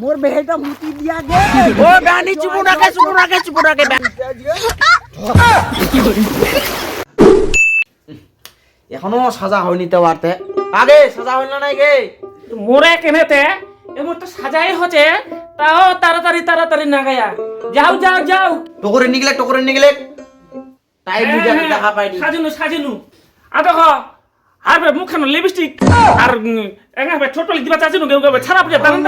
মোর বেহেটা মুতি দিয়া গে ও বেহানি চুপু রাখে চুপু রাখে চুপু রাখে এখনও সাজা হয়নি তো বাড়তে। আগে সাজা হইল না নাই গে। মোরে কেনেতে এমন তো সাজাই হচ্ছে। তাও তাড়াতাড়ি তাড়াতাড়ি না গায়া। যাও যাও যাও। টকরে নিগলে টকরে নিগলে। টাইম বুঝা দেখা পাইনি। সাজিনু সাজিনু। আ দেখো আর বে মুখানো লিপস্টিক আর এঙ্গা বে ছোট দিবা চাচিনু গেউ গেবে ছাড়া পড়ে দাঁড়ান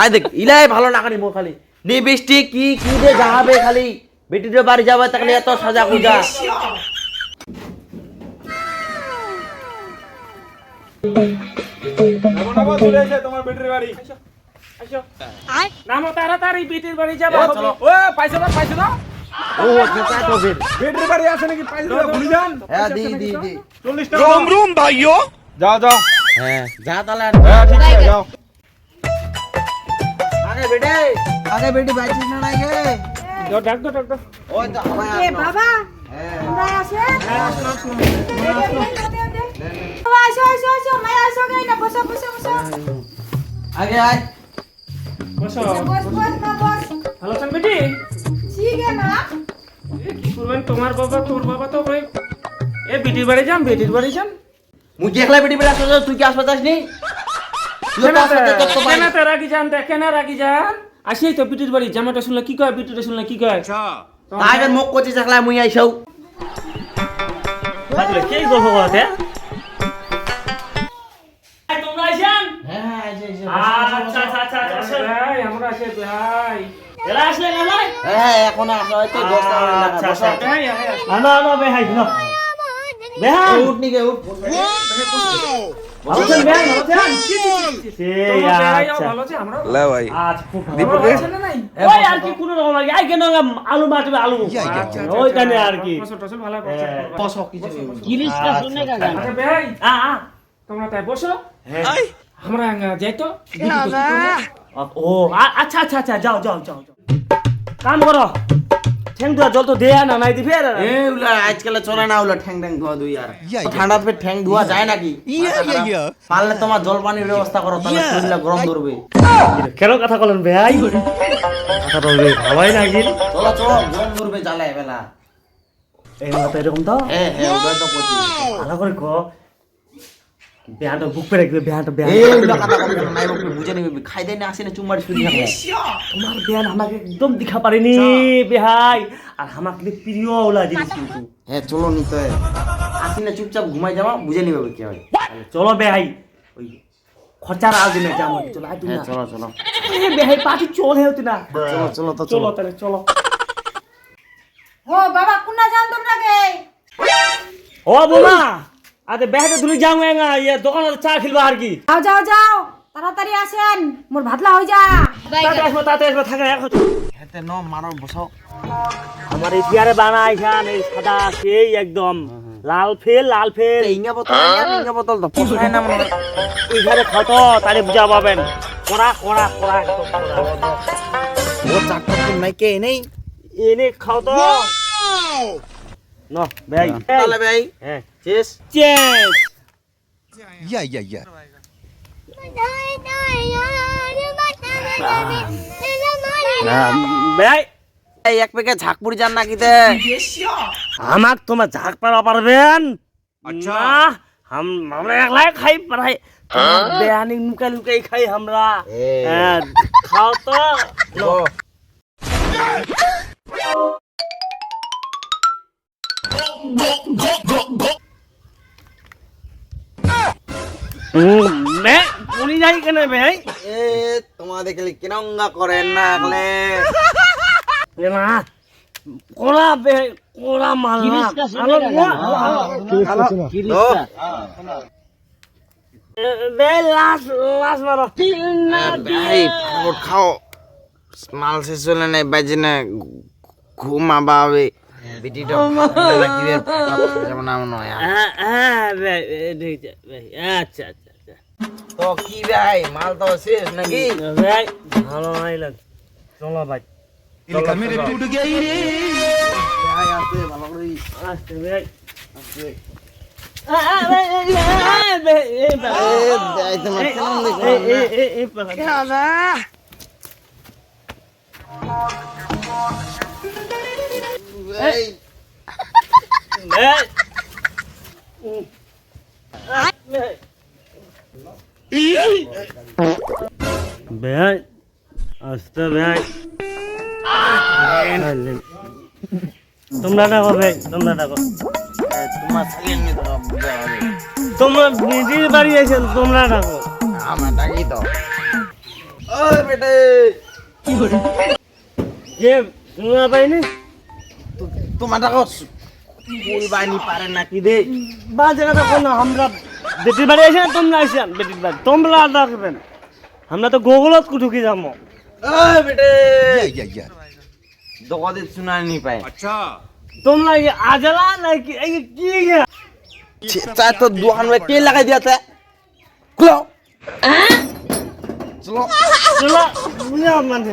আই দেখ ইলাই ভালো না কানি মোর খালি। লিপস্টিক কি কি দে যাবে খালি? বেটির বাড়ি যাবে তাহলে এত সাজা গুজা। তোমার বেটির বাড়ি। নামো তাড়াতাড়ি বিটির বাড়ি যাব ও পয়সা দাও পয়সা দাও ও যেটা তো বের বেটির বাড়ি আছে নাকি? পয়সা দাও ভুলে যান। হ্যাঁ দি দি দি। চল্লিশ টাকা রুম রুম ভাইও যাও যাও। হ্যাঁ যা তাহলে হ্যাঁ ঠিক আছে যাও। আগে বেটে আগে বেটি বাইছিস না নাই যাও, ডাক দো ডাক দো ওই তো আমার এ বাবা তোমরা আসে। বাবা, আসো আসো আসো মায়া আসো গে না বসো বসো বসো। আগে আয়। বসো। বস বস না বস। না এ, কি করবেন? তোমার বাবা তোর বাবা তো ওই এ বিটির বাড়ি যান বিটির বাড়ি যান। মুই দেখলে বেটি তুই কি নি তুই তোর তো বাড়ি কেনাতে রাগি যান রাগি যান। আসি তো বিটির বাড়ি জামাটা শুনলে কি কয় বিটিটা শুনলে কি কয়? তাই এবার মুখ করছিস দেখলে মুই আইসাও। কি গল্প করতে তোমরা আইছেন হ্যাঁ আচ্ছা আচ্ছা আচ্ছা আচ্ছা ভাই আমরা আছে ভাই। এলা আসলেন আমার হ্যাঁ এখন আসো হয়তো দশটা আচ্ছা আচ্ছা ভাই ভাই আনো আনো বেহাই না বেহাই উঠ নি গে উঠ ভালো আছেন বেহাই ভালো আছেন সেই আচ্ছা। ভালো আছে আমরা লে ভাই আচ্ছা খুব ভালো। দীপক? আছে না নাই ওই আর কি কোনো রকম আর আই কেন আলু মাটবে আলু? ওইখানে আর কি। শুনে কাকা আচ্ছা ভাই আ তোমরা তাই বসো। আমরা যাই তো ও আ- আচ্ছা আচ্ছা আচ্ছা যাও যাও যাও। কাম করো ঠেং দুয়া জল তো দেয়া না নাই দিবে এ উলা আজকাল চলে না উলা ঠ্যাং ঠ্যাং ধোয়া দুই আর ঠান্ডা পে ঠ্যাং ধোয়া যায় নাকি পারলে তোমার জল পানির ব্যবস্থা করো তাহলে শরীরটা গরম ধরবে কেন কথা বলেন ভাই কথা বলবে ভাবাই নাকি চলো চলো গরম ধরবে জ্বালা বেলা এই মতো এরকম তো হ্যাঁ হ্যাঁ ওটা তো ভালো করে কো বেহানটা বুক পেরে রাখবে বেহানটা বেহান এই কথা কথা নাই বকবে বুঝে নিবি খাই দেয় না আসে না চুম্মারি শুনি থাকবে তোমার বেহান আমাকে একদম দেখা পারেনি বেহাই। আর আমার কিন্তু প্রিয় ওলা জিনিস কিন্তু। হ্যাঁ চলো নিতে আসি না চুপচাপ ঘুমাই যাবা বুঝে নিবে কি হয়। চলো বেহাই ওই খরচার আজ দিনে যাব চলো চলো চলো। বেহাই পাটি চল হে না। চলো চলো তো চলো তাহলে চলো। ও বাবা কোনা যান তোমরা গে ও বোমা! আরে বেহাতে ধুলি যাও না ইয়ে দোকানে চা খেলবা আর কি। যাও যাও যাও তাড়াতাড়ি আসেন মোর ভাতলা হই যা। তাতে আসব তাতে আসব থাকে এখন হেতে ন মারো বসাও। আমার এই বিয়ারে বানাইছান এই সাদা সেই একদম। লাল ফেল লাল ফেল। ইঙ্গা বোতল আর ইঙ্গা বোতল তো পোষায় না মনে। এইখানে খাতো তারে বুঝা পাবেন। কড়া কড়া কড়া। ও তো নাই কে নেই এনে খাও তো। ভাই। তাহলে ভাই। হ্যাঁ chess chess Yeah, yeah, yeah. ভাই। এই এক প্যাকেট ঝাকপুরি যান না কিতে আমাক তোমার ঝাঁক পারবেন? আমরা একলাই খাই পারাই বেয়ানি লুকাই লুকাই খাই আমরা। হ্যাঁ, খাও তো। বে পুরি যাই কেন ভাই এ তোমার দেখলে কিরঙ্গা করেন না কোলা বে কোলা মাল। না আলো তো বে লাস লাস মারো। ভাই ফটাফট খাও। মাল শেষ হলে নাই বাজে না ঘুমাবা হ্যাঁ, বিটি ডক যেমন আমার নয় আচ্ছা।, আচ্ছা। আচ্ছা তো কি ভাই মাল তো শেষ নাকি? ভাই ভালো নাই লাগে। চলো ভাই। মেরে টুট গেই রে। ভাই আসতে ভালো করে আসতে ভাই। আসতে Yeah, দেখো বেহাই আসতে বেহাই তোমরা ডাকো ভাই তোমরা ডাকো তোমার নিজের বাড়ি আছেন তোমরা ডাকো আমার ডাকি তো ওই বেটে কে তোমরা পাইনি তোমার দেখো বলবানি পারে নাকি রে? বাজে কথা কোন আমরা বেটির বাড়ি আইছেন তোমরা আইছেন বেটির বাড়ি। তোমরা দেখবেন তো গোগলত কুটুকি যাব। বেটে দোকানে শুনানি পাই আচ্ছা। তোমরা এই আজলা নাকি? এই কি তা তো দোকান মে কে লাগাই দিয়াতে? কুলো চলো চলো বুঝা মানে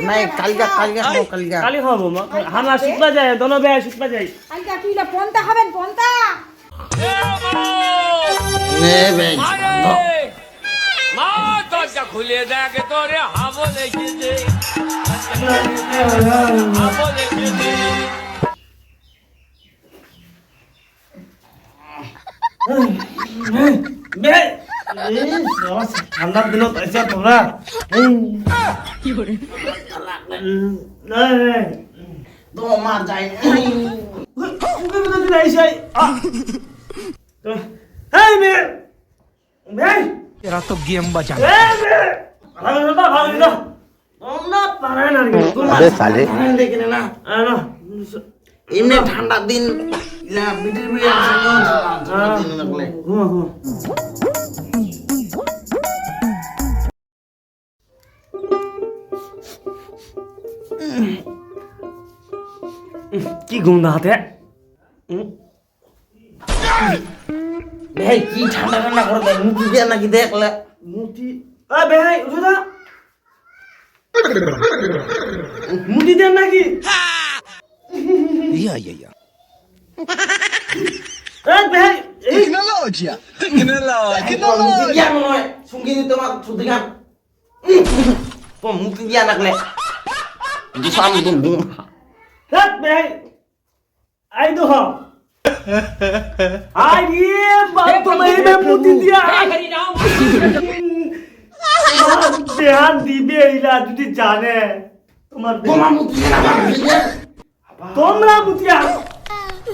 নাই কালকা কালকা খাও। কালকা কালি খাও মামা হামা শুকবা যায় দনো বে শুকবা খুলে দেখে ঠান্ডার দিনও পাইছা তোমরা? ঠান্ডার দিন কি গন্ধ হাতে? ভাই কি ঠান্ডা ঠান্ডা করে দেয় মুটি দিয়ে নাকি দেখলে? মুটি ভাই দা মুটি দেন নাকি? ইয়া ইয়া ইয়া। এ বেহাই এই टेक्नोलॉजी मुझे दिया मनो सुंगी दी तो मत सुधी का तो मुझे दिया ना ले दूसरा मुझे दूं হ্যাঁ বেহাই আই তো হ আই রে বাপ তোমার এই মে মুটি দিয়া তোমার দেহান দিবে ইলা যদি জানে তোমার তোমার মুঝে ना मुझे তোমরা মুতিয়া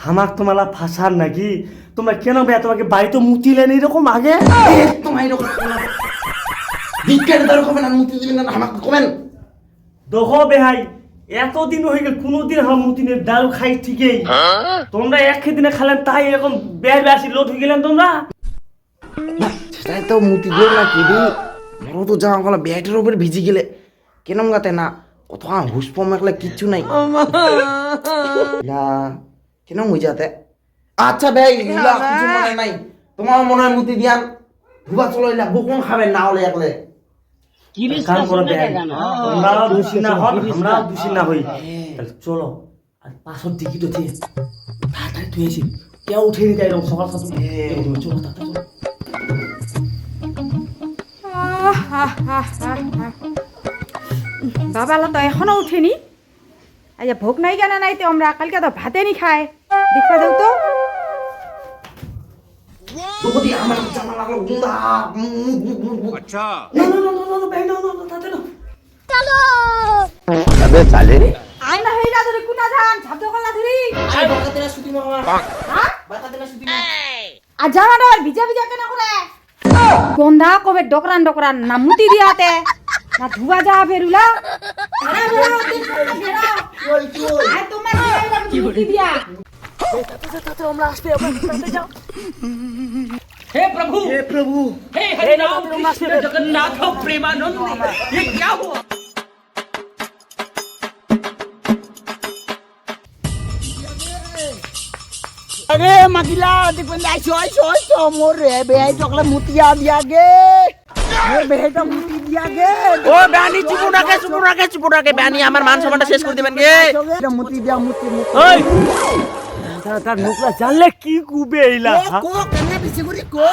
হামাক তোমালা ফাঁসার নাকি? তোমরা কেন বেয়া তোমাকে বাড়িতে মুতিলেন এরকম আগে? তোমার এরকম বিজ্ঞান ধরো কমেন আর মুতি দিবেন না কমেন। দেখো বেহাই এতদিন হয়ে গেল কোনোদিন ডাল খাই ঠিকই। তোমরা এক দিনে খালেন তাই এরকম বেয়া বেশি লোট হয়ে গেলেন তোমরা? সেটাই তো মুতি দিও না কি দি বড় তো জামা গলা ব্যাটের উপরে ভিজি গেলে। কেন গাতে না কত হুসপম একলা কিচ্ছু নাই। না কেনম হয়ে যাতে? আচ্ছা ভাই ইলা কিছু মনে নাই। তোমার মনে হয় মুতি দিয়ান ধুবা চলো ইলা বকুন খাবেন না হলে একলে কাম করো বেহাই তোমরাও দোষী না হন আমরাও দোষী না হই তাহলে চলো আর পাঁচশোর টিকিট হচ্ছে তাড়াতাড়ি তুই এসে কেউ উঠে নিতে এরকম সকাল সকাল চলো তাড়াতাড়ি চলো। বাবালা তো এখনও উঠেনি আচ্ছা ভোগ নাই কেন নাই? তো আমরা কালকে তো ভাতে নি খায়। দেখা দাও তো ভিজা ভিজা কেন করে গন্ধা কবে ডকরান ডকরান নামুতি দিয়াতে না ধুবা যা ফেরুলা কি তোমার দিয়াইবা মুতি দিয়া हे प्रभु হে প্রভু हे हरिनाम कृष्ण जगन्नाथ प्रेमानंद ये क्या हुआ আরে মাগিলা দেখবেন আইছো আইছো আইছো মোর রে বেহাই চকলে মুতিয়া দিয়া গে মোর বেহাইটা মুতি দিয়া গে ও বেহানি চুপু রাখে চুপু রাখে চুপু রাখে বেহানি আমার মান সম্মানটা শেষ করে দিবেন গে মুতি দিয়া মুতি মুতি ওই তার তার নোকলা জানলে কি কুবে এইলা ও কো কেনে বেশি করে কো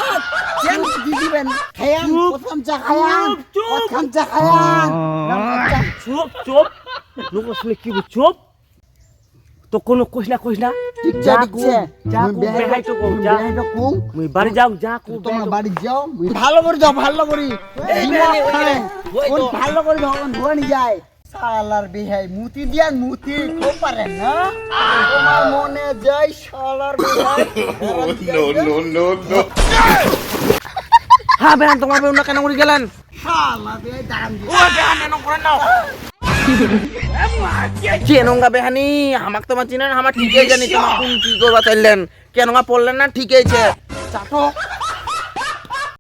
যেন দি দিবেন। খায়াম প্রথম চা খায়াম প্রথম চা খায়াম চুপ চুপ। নোকলা শুনে কি বল, চুপ। তো কোনো কইস না কইস না। ঠিক যা যাচ্ছে। যা কু বেহাই তো কও যা। বেহাইটা কুম। মুই বাড়ি যাও যা কু তোমার বাড়ি যাও। ভালো করে যাও ভালো করে। কোন ভালো করে ভগবান যায়। শালার বিহাই মুতি দিয়া মুতি খুব পারে না? তোমার মনে যাই শালার বিহাই? no no no no. হ্যাঁ বেহান তোমার বেউনা কেন করে গেলেন? শালা বিহাই দাম ও বেহান এন করে নাও। চেনুঙ্গা বেহানি? আমাক তোমার চিনেন আমার ঠিকই জানি তোমার কোন কি করবা চাইলেন। কেন পড়লেন না? ঠিক চাটো